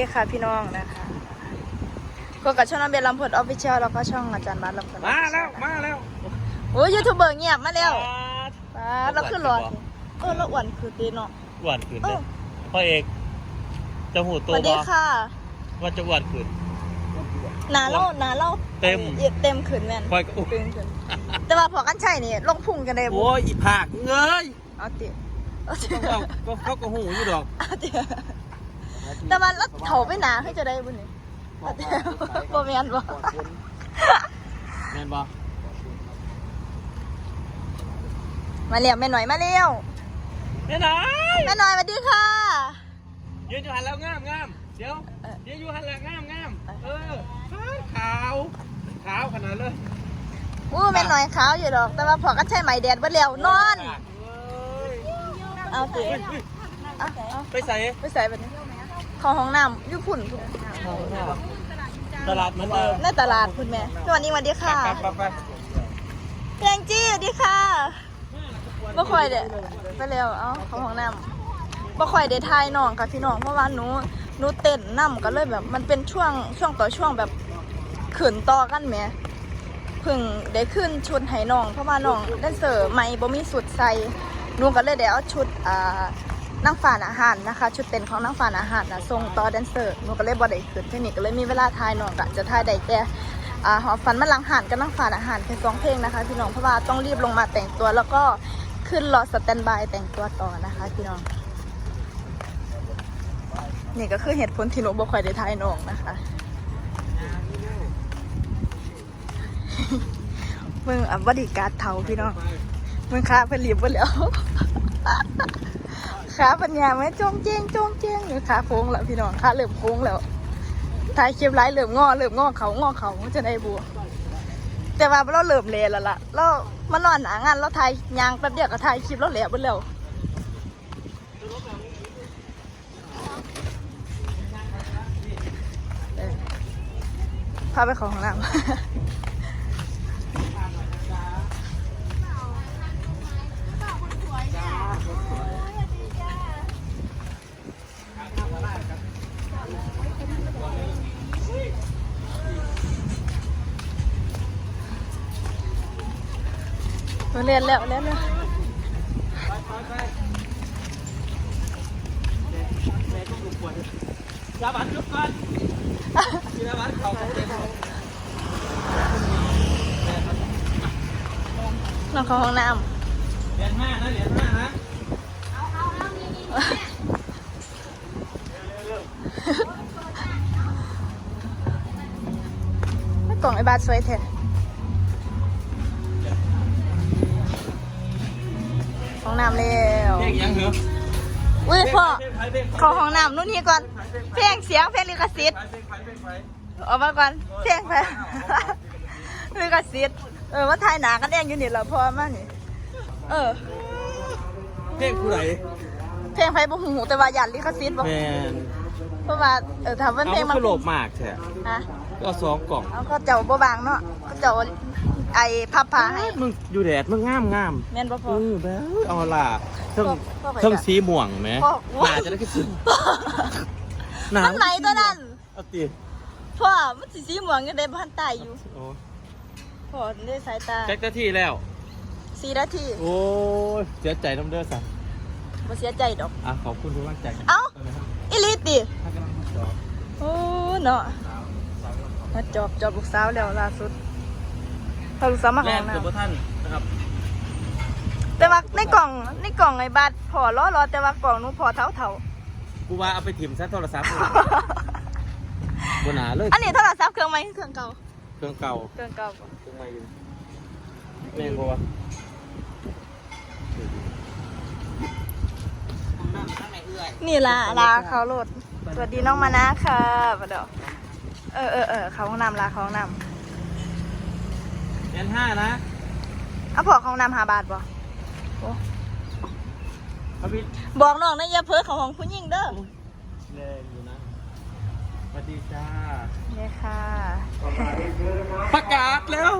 สวัสดีค่ะพี่น้องนะคะก็กับช่องน้ำเบลลำพดออฟฟิเชียลแล้วก็ช่องอาจารย์บาสลำพดมาแล้ว มาแล้วโอ้ยยูทูบเบอร์เงียบมาแล้วป้าดเราขึ้นรถเออเราอ้วนคือตีเนาะหวานขืนเอเลยอพ่อเอกจะหูสตัววัสดีบ่ค่ะว่าจะหวานขืนหนาเล่าหนาเล่าเต็มเต็มขึ้นแม่นพ่อยก็เต็มขึ้นแต่ว่าพอกันใช่นี่ลงพุ่งกันได้บ่โอ้ยอีผากเงยเอาติเอาติต้องเอาก็เขาก็หูอยู่ดอกเอาติ แต่ว่าแล้วเถาไปหนาให้จะได้บุญนี่เอาติบ่แม่นบ่แม่นบ่มาเร็วแม่หน่อยมาเร็วแม่นายแม่หน่อยสวัสดีค่ะยืนอยู่หันแล้วงามงามเดี๋ยวเออยืนอยู่หันแล้วงามงามเออขาวขาวขนาดเลยอู้แม่หน่อยขาวอยู่ดอก แต่ว่าพอกันใช่ไหมแดดเบ่แล้วนอนเอ้ยเอาติเฮ้ยเฮ้ยเอาเอาไปใส่ไปใส่แบบนี้เของห้องน้ำอยู่พุ่นพุ่นตลาดเหมือนเดิมในตลาดพุ่นแม่สวัสดีสวัสดีค่ะไปไปไปแองจี้สวัสดีค่ะบ่ค่อยเด้ไปเร็วเอาเของห้องน้ำบ่ค่อยได้ทายน้องค่ะพี่น้องเพราะว่าหนูหนูเต้นน้ำก็เลยแบบ มันเป็นช่วงช่วงต่อช่วงแบบขืนต่อกันแหมเพิ่งได้ขึ้นชุดให้น้องเพราะว่าน้องแดนเซอร์ใหม่บ่มีสุดใส่หนูก็เลยได้เอาชุดอ่า นางฟ้าอาหารนะคะ ชุดเต้นของนางฟ้าอาหารนะส่งต่อแดนเซอร์หนูก็เลยบ่ได้ขึ้นเทคนิคก็เลยมีเวลาทายหน้องก็จะทายได้แต่อ่าหอฝันมาลังหานกับนางฟ้าอาหารแค่สองเพลงนะคะพี่น้องเพราะว่าต้องรีบลงมาแต่งตัวแล้วก็ขึ้นรอสแตนบายแต่งตัวต่อนะคะพี่น้องนี่ก็คือเหตุผลที่หนูบ่ค่อยได้ทายน้องนะคะมึงอะบริการเทาพี่น้องมึงค้าเพิ่นรีบเบ่แล้ว ขาปัญญาไหมจ้องเจ้งจ้องเจ้งอยู่ขาโค้งแล้วพี่น้องขาเริ่มโค้งแล้วถ่ายคลิปไลฟ์เริ่มงอเริ่มงอเขางอเขาจะได้บัวแต่ว่าเราเริ่มเลแล้วล่ะเรามานอนหนางานเราถ่ายยางแป๊บเดียวก็ถ่ายคลิปเราแหละเบ่แล้วพาไปของห้องน้ำ เรียนแล้วเรียนแล้วยาบัตรจุกก่อนยาบัตรเขาเต็มน้องเข้าห้องน้เหรียญห้านะเหรียญห้านะำกล่องไอ้บาทสวยแท้ ห้องน้ำแล้วเพลงยังเหรออุ้ยพ่อเพลงไทยเพลงไทยเข้าห้องน้ำนู่นนี่ก่อน เพลงเสียงเพลงลิขสิทธิ์เพลงไทยเพลงไทยออกมาก่อนเพลงไปลิขสิทธิ์เออว่าถ่ายหนากันเองอยู่นี่เหรอพ่อมานี่เออ เพลงผู้ใดเพลงไฟบ่หูแต่ว่าหยันลิขสิทธิ์บ่แมนเพราะว่าเออถ้าเป็นเพลงเอามันขลบมากแท้ฮะก็สองกล่องเอาก็เจ้าบ่บางเนาะก็เจ้า ไอ้พับผ้าให้มึงอยู่แดดมึงงามงามแม่นบ่พเอออแบบเอาล่ะเทิงพ่อพ่อไปเทิงจ้ะ สีม่วงไหมพ่อ หนาจะได้ขึ้นหนามันไหนตัวนั้นเอาติพ่อมันสิสีม่วงอยู่ในบ้านตายอยู่โอ้พ่อได้สายตาแจ็คเจ้าที่แล้ว4นาทีโอ้ยเสียใจน้ำเด้อสันบ่เสียใจดอก อะขอบคุณทุกกำลังใจเอ้าอีหลีติถ้ากำลังจอบโอ้เนาะมาจอบจอบลูกสาวแล้วล่าสุด พาลูกสาวมาแรเข้ากห้องน้เกือบบ่ท่านนะครับำแต่ว่าในกล่องในกล่องไอ้บัตรพ่อล้อรอแต่ว่ากล่องหนูพ่อเท่าเท่ากูว่าเอาไปถิ่มซะโทรศัพท์บนหนาเลยอันนี้โทรศัพท์เครื่องใหม่เครื่องเก่าเครื่องเก่าเครื่องเก่าบ่เครื่องใหม่อยู่แม่งบ่วะนี่ล่ะลาเขาโหลดสวัสดีน้องมานะค่ะมาเดี๋ยวเออเออเออเขาห้องน้ำลาเขาห้องน้เหรียญห้านะำเอาพอเขาห้องน้ำหาบาทบ่โอ้พระพิษบอกน้องนะอย่าเพ้อเขาห้องผู้หญิงเด้อแรงอยู่นะสวัสดีจ้านี่ค่ะ ประกาศแล้ว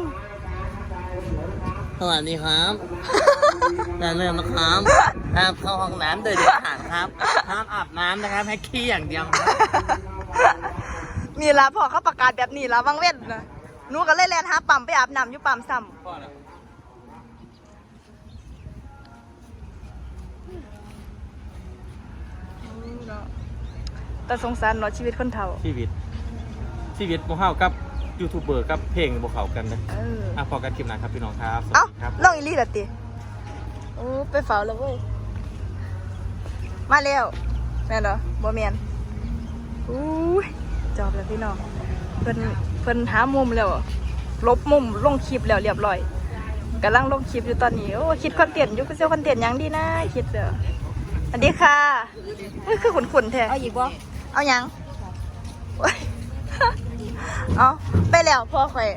สวัสดีครับอย่าลืมนะครับห้ามเข้าห้องน้ำโดยเด็ดขาดครับห้ามอาบน้ำนะครับให้ขี้อย่างเดียวครับนี่ละพอเขาประกาศแบบนี้ละวังเว้นนะ หนูก็เลยแลนหาปั๊มไปอาบน้ำอยู่ปั๊มซ้พ่อนะำแต่สงสารเนาะชีวิตคนเฒ่า ชีวิต ชีวิตพวกเฮากับยูทูบเบอร์กับเพลงบ่เข้ากันนะเออ อะพอกันคลิปหน้าครับพี่น้องครับสวัสเอ้าดีครับ ลองอีหลี่ละติ โอ้ ไปเฝ้าแล้วเว้ย มาแล้วแม่นเหรอบ่แม่นอู้ยจอบแล้วพี่น้องเพิ่น เพิ่นหามุมแล้วลบมุมลงคลิปแล้วเรียบร้อยกำลังลงคลิปอยู่ตอนนี้โอ้คิดคอนเทนต์อยู่ก็เซลคอนเทนต์หยังดีนะคิดเด้อสวัสดีค่ะอุ้ยคือขุนๆแท้เอาอีกบ่เอาหยังโอ๊ยเอาไปแล้วพ่อข่อย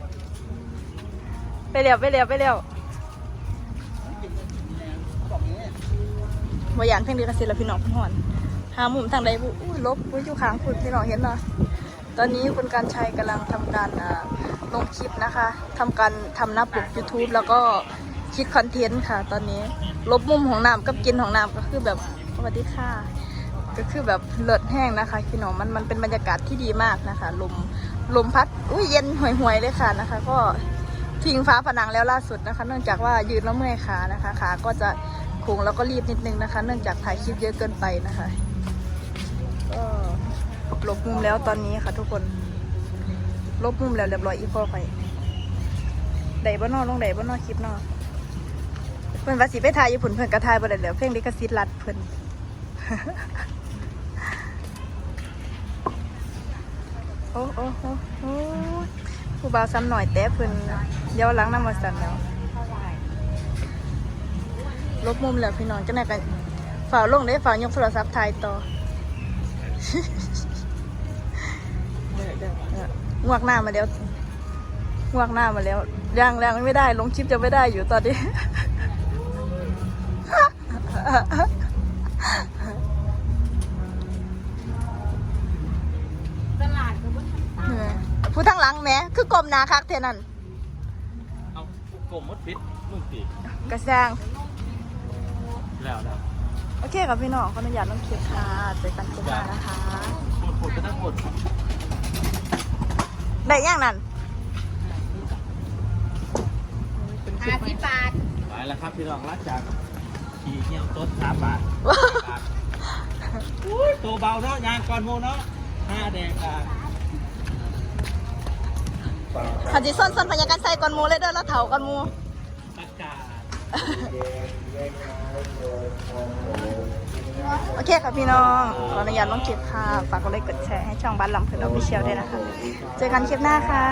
ไปแล้วไปแล้วไปแล้วบอยานเพ่งดีกระสิละพี่น้องพี่หอนหามุมทางใดบุอุ้ยลบอุ้ยอยู่ข้างคุณพี่น้องเห็นเนาะ ตอนนี้คุณการชัยกำลังทำการลงคลิปนะคะทำการทำหน้าปก YouTube แล้วก็คิดคอนเทนต์ค่ะ ตอนนี้ลบมุมของน้ำกับกินของน้ำก็คือแบบสวัสดีค่ะ ก็คือแบบเลิศแห้งนะคะพี่น้องมันมันเป็นบรรยากาศที่ดีมากนะคะลมลมพัดอุ้ยเย็นห่วยๆเลยค่ะนะคะ ก็ทิ้งฟ้าผนังแล้วล่าสุดนะคะ เนื่องจากว่ายืนแล้วเมื่อยขานะคะขาก็จะคงแล้วก็รีบนิดนึงนะคะ เนื่องจากถ่ายคลิปเยอะเกินไปนะคะ ลบมุมแล้วตอนนี้ค่ะทุกคน ลบมุมแล้วเรียบร้อยอีพอไปไดบ้านอลงไดบ้านอคลิปนอเพิ่นวาสิไปถ่ายญี่ปุ่นเพิ่นกระทายบ่ได้แล้วเพลงลิขสิทธิ์รัดเพิ่นโอ้โอ้โอ้โอ้ผู้บ่าวซ้ำหน่อยแต่เพิ่นเยวหล้างน้ำมาสั่นแล้วลบมุมแล้วพี่น้องจังได๋กันฝ่าวลงได้ฝ่ายกโทรศัพท์ถ่ายต่อ งวกหน้ามาแล้วงวกหน้ามาแล้วยังยังไม่ได้ ลงคลิปจะไม่ได้อยู่ตอนนี้ ตลาดก็บ่ทันผู้ทั้งหลังแหม้คือกลมหนาคักเท่านั้นเอากลมมดพิษมึงตีกระแซงแล้วแล้วโอเคกับพี่น้องขออนุญาตลงคลิปค่ะเจอกันคลิปหน้านะคะ ปวดปวดก็ต้องปวด ได้ย่างนั้นห้าสิบบาทไปแล้วครับพี่น้องรักจากขี่เงี้ยวต้นสามบาทบาทอุ้ยตัวเบาเนาะยางก่อนโมเนาะห้าแดงบาทขันจิส้นส้นพยาการใส่ก่อนหมูเลยเด้อแล้วเถาก่อนหมูประกาศ โอเคค่ะพี่น้อง ขออนุญาตลงคลิปค่ะ ฝากกดไลค์กดแชร์ให้ช่องบ้านลำเพลินออฟฟิเชียลด้วยนะคะ เจอกันคลิปหน้าค่ะ